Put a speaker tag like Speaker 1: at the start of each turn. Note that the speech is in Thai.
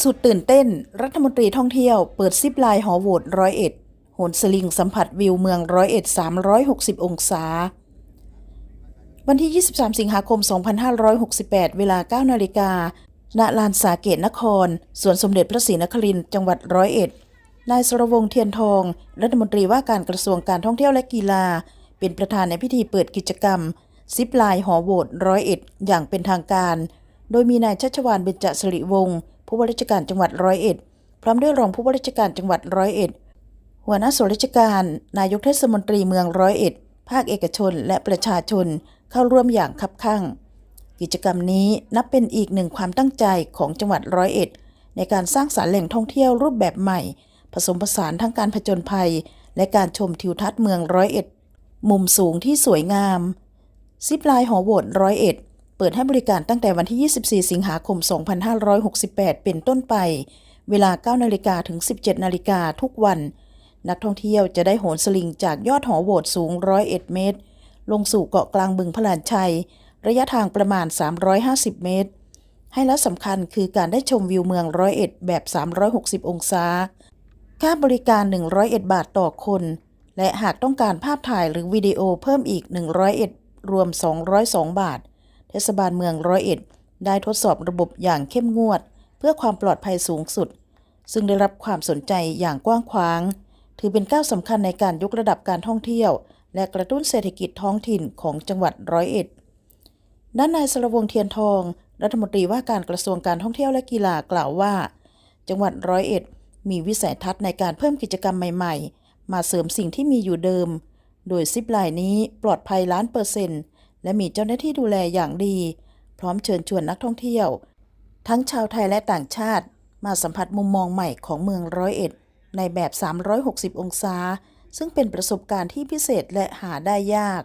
Speaker 1: สุดตื่นเต้น รัฐมนตรีท่องเที่ยว เปิดซิปไลน์หอโหวตร้อยเอ็ดโหนสลิงสัมผัสวิวเมืองร้อยเอ็ด360อยหกสิบองศา วันที่ 23 สิงหาคม 2568 เวลา 9 นาฬิกา ณ ลานสาเกตนคร สวนสมเด็จพระศรีนครินทร์ จังหวัดร้อยเอ็ด นายสรวงเทียนทอง รัฐมนตรีว่าการกระทรวงการท่องเที่ยวและกีฬา เป็นประธานในพิธีเปิดกิจกรรม ซิปไลน์หอโหวตร้อยเอ็ดอย่างเป็นทางการ โดยมีนายชัชวานเบญจสิริวงศ์ ผู้ว่าราชการจังหวัดร้อยเอ็ด พร้อมด้วยรองผู้ว่าราชการจังหวัดร้อยเอ็ด หัวหน้าส่วนราชการ นายกเทศมนตรีเมืองร้อยเอ็ด ภาคเอกชนและประชาชนเข้าร่วมอย่างคับคั่ง กิจกรรมนี้นับเป็นอีกหนึ่งความตั้งใจของจังหวัดร้อยเอ็ด ในการสร้างสารรค์แหล่งท่องเที่ยวรูปแบบใหม่ ผสมผสานทั้งการผจญภัย และการชมทิวทัศน์เมืองร้อยเอ็ด มุมสูงที่สวยงาม ซิปลน์หอโหวตร้อยเอ็ด เปิดให้บริการตั้งแต่วันที่ 24 สิงหาคม 2568 เป็นต้นไป เวลา 9 นาฬิกาถึง 17 นาฬิกาทุกวัน นักท่องเที่ยวจะได้โหนสลิงจากยอดหอโหวตสูง 101 เมตร ลงสู่เกาะกลางบึงพลานชัย ระยะทางประมาณ 350 เมตรให้แล้วสำคัญคือการได้ชมวิวเมืองร้อยเอ็ดแบบ 360 องศา ค่าบริการ 101 บาทต่อคน และหากต้องการภาพถ่ายหรือวิดีโอเพิ่มอีก 101 รวม 202 บาท เทศบาลเมืองร้อยเอ็ดได้ทดสอบระบบอย่างเข้มงวด เพื่อความปลอดภัยสูงสุด ซึ่งได้รับความสนใจอย่างกว้างขวาง ถือเป็นก้าวสำคัญในการยกระดับการท่องเที่ยว และกระตุ้นเศรษฐกิจท้องถิ่นของจังหวัดร้อยเอ็ดด้านนายสรวงเทียนทอง รัฐมนตรีว่าการกระทรวงการท่องเที่ยวและกีฬากล่าวว่า จังหวัดร้อยเอ็ด มีวิสัยทัศน์ในการเพิ่มกิจกรรมใหม่ ๆ มาเสริมสิ่งที่มีอยู่เดิม โดยซิปไลน์นี้ปลอดภัยล้านเปอร์เซ็นต์ และมีเจ้าหน้าที่ดูแลอย่างดี พร้อมเชิญชวนนักท่องเที่ยว ทั้งชาวไทยและต่างชาติมาสัมผัสมุมมองใหม่ของเมืองร้อยเอ็ด ในแบบ 360 องศา ซึ่งเป็นประสบการณ์ที่พิเศษและหาได้ยาก